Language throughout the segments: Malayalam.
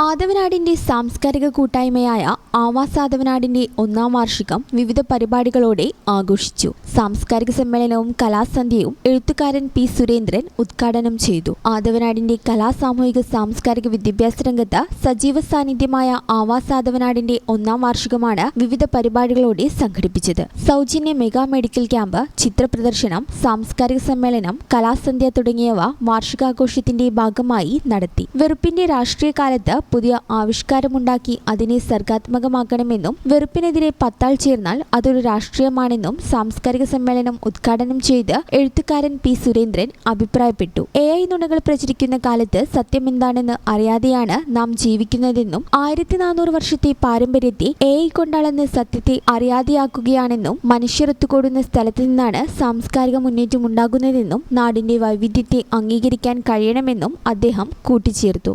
ആദവനാടിന്റെ സാംസ്കാരിക കൂട്ടായ്മയായ ആവാസ് ആദവനാടിന്റെ ഒന്നാം വാർഷികം വിവിധ പരിപാടികളോടെ ആഘോഷിച്ചു. സാംസ്കാരിക സമ്മേളനവും കലാസന്ധ്യയും എഴുത്തുകാരൻ പി സുരേന്ദ്രൻ ഉദ്ഘാടനം ചെയ്തു. ആദവനാടിന്റെ കലാ സാമൂഹിക സാംസ്കാരിക വിദ്യാഭ്യാസ രംഗത്ത് സജീവ സാന്നിധ്യമായ ആവാസ് ആദവനാടിന്റെ ഒന്നാം വാർഷികമാണ് വിവിധ പരിപാടികളോടെ സംഘടിപ്പിച്ചത്. സൗജന്യ മെഗാ മെഡിക്കൽ ക്യാമ്പ് ചിത്രപ്രദർശനം സാംസ്കാരിക സമ്മേളനം കലാസന്ധ്യ തുടങ്ങിയവ വാർഷികാഘോഷത്തിന്റെ ഭാഗമായി നടത്തി. വെറുപ്പിന്റെ രാഷ്ട്രീയ കാലത്ത് പുതിയ ആവിഷ്കാരമുണ്ടാക്കി അതിനെ സർഗാത്മകമാക്കണമെന്നും വെറുപ്പിനെതിരെ പത്താൾ ചേർന്നാൽ അതൊരു രാഷ്ട്രീയമാണെന്നും സാംസ്കാരിക സമ്മേളനം ഉദ്ഘാടനം ചെയ്ത് എഴുത്തുകാരൻ പി. സുരേന്ദ്രൻ അഭിപ്രായപ്പെട്ടു. എ ഐ നുണകൾ പ്രചരിക്കുന്ന കാലത്ത് സത്യമെന്താണെന്ന് അറിയാതെയാണ് നാം ജീവിക്കുന്നതെന്നും ആയിരത്തി നാനൂറ് വർഷത്തെ പാരമ്പര്യത്തെ എ ഐ കൊണ്ടാളെന്ന് സത്യത്തെ അറിയാതെയാക്കുകയാണെന്നും മനുഷ്യർ ഒത്തുകൂടുന്ന സ്ഥലത്തു നിന്നാണ് സാംസ്കാരിക മുന്നേറ്റം ഉണ്ടാകുന്നതെന്നും നാടിന്റെ വൈവിധ്യത്തെ അംഗീകരിക്കാൻ കഴിയണമെന്നും അദ്ദേഹം കൂട്ടിച്ചേർത്തു.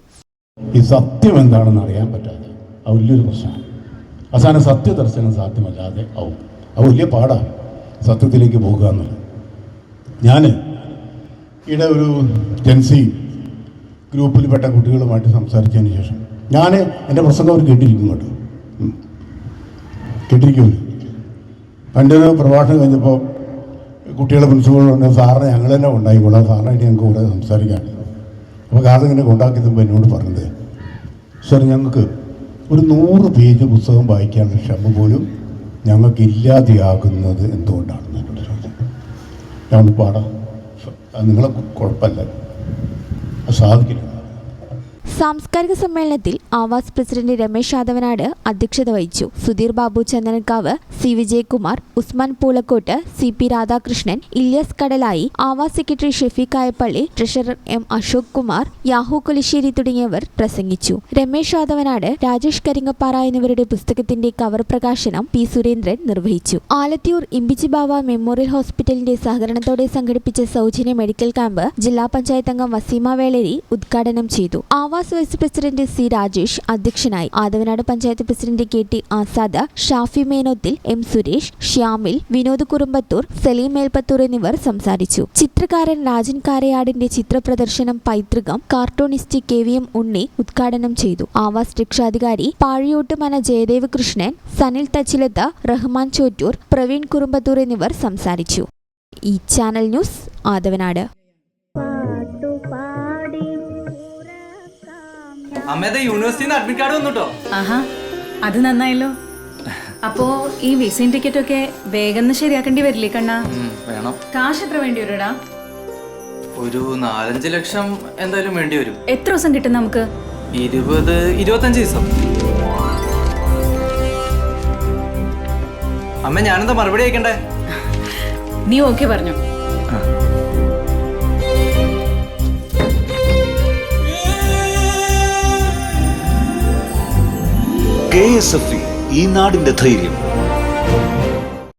ഈ സത്യം എന്താണെന്ന് അറിയാൻ പറ്റാതെ ആ വലിയൊരു പ്രശ്നമാണ്. അവസാനം സത്യദർശനം സാധ്യമല്ലാതെ ആവും. ആ വലിയ പാടാണ് സത്യത്തിലേക്ക് പോകുക എന്നുള്ളത്. ഞാൻ ഇവിടെ ഒരു ജൻസി ഗ്രൂപ്പിൽപ്പെട്ട കുട്ടികളുമായിട്ട് സംസാരിച്ചതിന് ശേഷം ഞാൻ എന്റെ പ്രസംഗം അവർ കേട്ടിരിക്കും കേട്ടോ. കേട്ടിരിക്കുമല്ലോ കേട്ടിരിക്കും പണ്ടൊരു പ്രഭാഷണം കഴിഞ്ഞപ്പോൾ കുട്ടികളെ പ്രിൻസിപ്പൾ പറഞ്ഞു സാറിനെ ഞങ്ങൾ തന്നെ ഉണ്ടായിക്കോളാം സാറിനായിട്ട് ഞങ്ങൾക്ക് കൂടെ സംസാരിക്കാണ് അപ്പോൾ കാർഡ് ഇങ്ങനെ കൊണ്ടാക്കിയതുമ്പോൾ എന്നോട് പറഞ്ഞത് സാർ ഞങ്ങൾക്ക് ഒരു നൂറ് പേജ് പുസ്തകം വായിക്കാനുള്ള ക്ഷമ പോലും ഞങ്ങൾക്ക് ഇല്ലാതെയാകുന്നത് എന്തുകൊണ്ടാണെന്ന് എന്നോട് ചോദിച്ചത് ഞങ്ങൾ പാടാം നിങ്ങളെ കുഴപ്പമല്ല. സാധിക്കില്ല. സാംസ്കാരിക സമ്മേളനത്തിൽ ആവാസ് പ്രസിഡന്റ് രമേശ് യാദവനാട് അധ്യക്ഷത വഹിച്ചു. Sudheer Babu Chandanakkavu C Vijayakumar Usman Poolakkot C P Radhakrishnan Ilyas Kadalayi Avas secretary Shefeeq Ayappally treasurer M Ashok Kumar Yahu Kolissery തുടങ്ങിയവർ പ്രസംഗിച്ചു. രമേശ് യാദവനാട് രാജേഷ് കരിങ്ങപ്പാറ എന്നിവരുടെ പുസ്തകത്തിന്റെ കവർ പ്രകാശനം പി സുരേന്ദ്രൻ നിർവഹിച്ചു. ആലത്തിയൂർ ഇമ്പിച്ചിബാവ മെമ്മോറിയൽ ഹോസ്പിറ്റലിന്റെ സഹകരണത്തോടെ സംഘടിപ്പിച്ച സൗജന്യ മെഡിക്കൽ ക്യാമ്പ് ജില്ലാ പഞ്ചായത്ത് അംഗം വസീമ വേളരി ഉദ്ഘാടനം ചെയ്തു. വൈസ് പ്രസിഡന്റ് സി രാജേഷ് അധ്യക്ഷനായി Athavanad panchayat president K T Azad Shafi Menothil M Suresh Shyamil Vinod Kurumbathur Saleem Melpathur എന്നിവർ സംസാരിച്ചു. ചിത്രകാരൻ രാജൻ കാരയാടിന്റെ ചിത്രപ്രദർശനം പൈതൃകം cartoonist K V M Unni ഉദ്ഘാടനം ചെയ്തു. ആവാസ് രക്ഷാധികാരി പാഴിയോട്ട് മന ജയദേവ് കൃഷ്ണൻ സനിൽ തച്ചിലത്ത് റഹ്മാൻ ചോറ്റൂർ പ്രവീൺ കുറുമ്പത്തൂർ എന്നിവർ സംസാരിച്ചു. ഈ ചാനൽ ന്യൂസ് ആദവനാട്. അമ്മേടെ യൂണിവേഴ്സിറ്റിന്ന് അഡ്മിറ്റ് കാർഡ് വന്നുട്ടോ. ആഹാ അത് നന്നായല്ലോ. അപ്പോ ഈ വിസിൻ ടിക്കറ്റ് ഒക്കെ വേഗം ശരിയാക്കേണ്ടി വരില്ലേ കണ്ണാ? വേണം. കാശ് എത്ര വേണ്ടി വരുടാ? ഒരു നാലഞ്ച് ലക്ഷം എന്തായാലും വേണ്ടി വരും. എത്ര ദിവസം കിട്ടും നമുക്ക്? ഇരുപത് ഇരുപത്തഞ്ച് ദിവസം. അമ്മ ഞാനെന്താ മറുപടി അയക്കണ്ടേ? നീ ഓക്കെ പറഞ്ഞു? കെ എസ് എഫ് ഈ നാടിന്റെ ധൈര്യം.